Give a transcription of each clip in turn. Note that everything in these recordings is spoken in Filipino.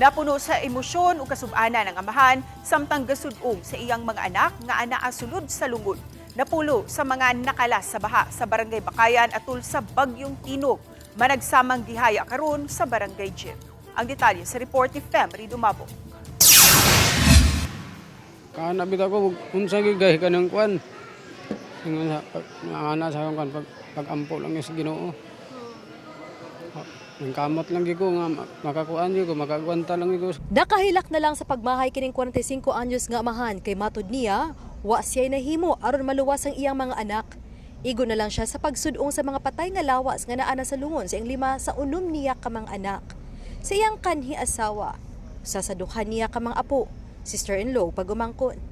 Napuno sa emosyon o kasubana ng amahan samtang gasudong sa iyang mga anak nga anaa sulod sa lungod. Napulo sa mga nakalas sa baha sa Barangay Bakayan atul sa Bagyong Tinog. Managsamang gihaya karon sa Barangay Gym. Ang detalye sa report ni Fem Dumabo. Kana bitaw ko unsa gigay ka ng kwan. Ingon sa kwan pag pagampo lang yung Ginoo. Ang kamot lang ko nga ma- makakuan ko makagwanta lang ko. Nakahilak na lang sa pagmahay kining 45 anyos nga amahan kay matud niya, wa siya'y nahimo aron maluwas ang iyang mga anak. Igo na lang siya sa pagsudong sa mga patay nga lawas nga naa na sa lungon sa iyang lima sa unom niya ka mga anak. Sa iyang kanhi asawa, sa sadukan niya ka mga apo, sister-in-law pagumangkon. Mas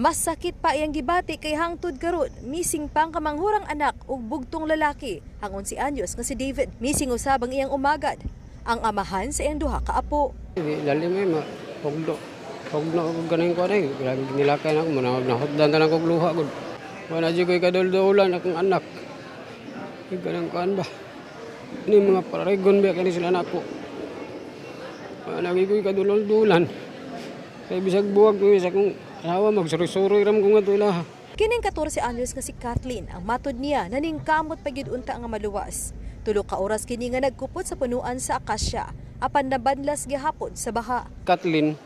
sakit pa iyang gibati kay hangtod karon missing pang kamanghurang anak ug bugtong lalaki ang 11 anyos nga si David missing usab ang iyang umagad ang amahan sa iyang duha ka apo. May ma pugdo. Pugdo ko ganing ko ay grabe nilakay na ako manawag na hotdan na kog luha gud. Wala jud ko kadol-dolan akong anak. Ay ganang kuan ba. Ini mga paregon ba kani sila anak ko. Wala gi ko kadol-dolan. Kay bisag buwag ko sa kong asawa magsuri-suri ram ko nga to ilaha. Kining 14 anyos nga si Kathleen, ang matod niya naningkamot pagyud unta nga maluwas. Tulo ka oras kini nga nagkupot sa punuan sa akasya, apan nabanlas gihapon sa baha. Kathleen,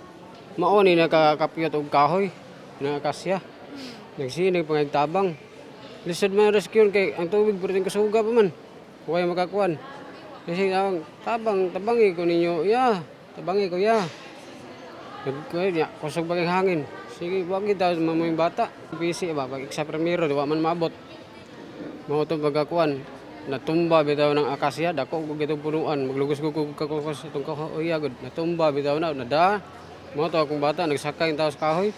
mao ni nakakapyot og kahoy na kasya. Nagsinig pangagtabang. Lisod man rescue kay ang tubig pero kasuga pa man. Huwag makakuan. Kasi ang tabang, tabangi ko ninyo, ya. Tabangi ko, ya. Niya, kusog bagay hangin. Sige, wag kita mamoy bata. PC ba, pag sa primero, wa man maabot. Mao to pagkakuan. Natumba bitaw ng akasya, dako ko gitong punuan. Maglugos ko kog kakukos itong kahoy agad. Natumba bitaw na, nada. Mao to akong bata, nagsakay taos kahoy.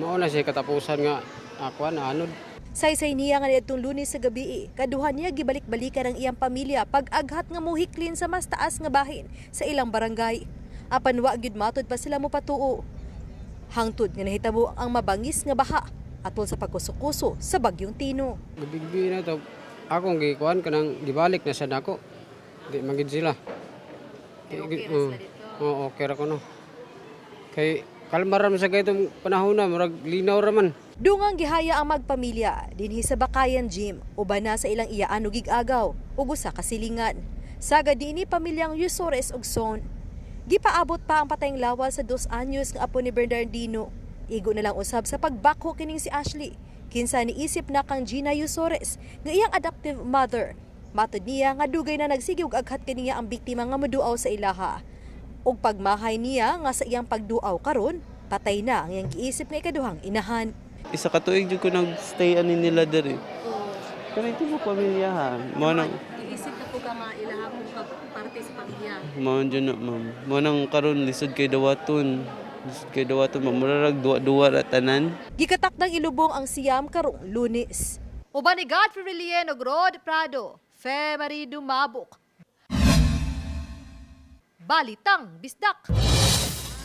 Mao na siya katapusan nga akuan, anod. Saysay niya nga niadtong lunes sa gabi, kaduhan niya gibalik-balikan ang iyang pamilya pag aghat nga muhiklin sa mas taas nga bahin sa ilang barangay. Apan wa gyud matod pa sila mo patuo. Hangtod nga nahitabo ang mabangis nga baha atol sa pagkusukuso sa bagyong Tino. Gabigbi na to. Akong gikuan kanang gibalik na sa nako. Di magid sila. Okay dito? Oo, okay ra ko no. Kay kalmar ra man sa gaytong panahon na, murag linaw ra man. Dungang gihaya ang magpamilya dinhi sa Bakayan Gym uban na sa ilang iyaan ug gig-agaw ug usa ka silingan. Sagad dinhi pamilyang Yusores ug Son. Gipaabot pa ang patayng lawas sa dos anyos nga apo ni Bernardino. Igo na lang usab sa pagbakho kining si Ashley. Kinsa niisip na kang Gina Yusores nga iyang adoptive mother. Matod niya nga dugay na nagsige og aghat kaniya ang biktima nga moduaw sa ilaha. ug pagmahay niya nga sa iyang pagduaw karon patay na ang iyang giisip nga ikaduhang inahan. isa ka tuig jud ko nagstay ani nila diri. Pero ito mo pamilyahan. Mo nang Iisip na po ka nga ilaha kong parte sa pamilya. mo dyan na ma'am. Nang karon lisod kay dawaton. Lisod kay dawaton ma'am. Murarag duwa-duwa ra tanan. Gikatak ng ilubong ang siyam karong lunes. Uban ni Godfrey Rilien ug Rod Prado, February Dumabok. Balitang Bisdak.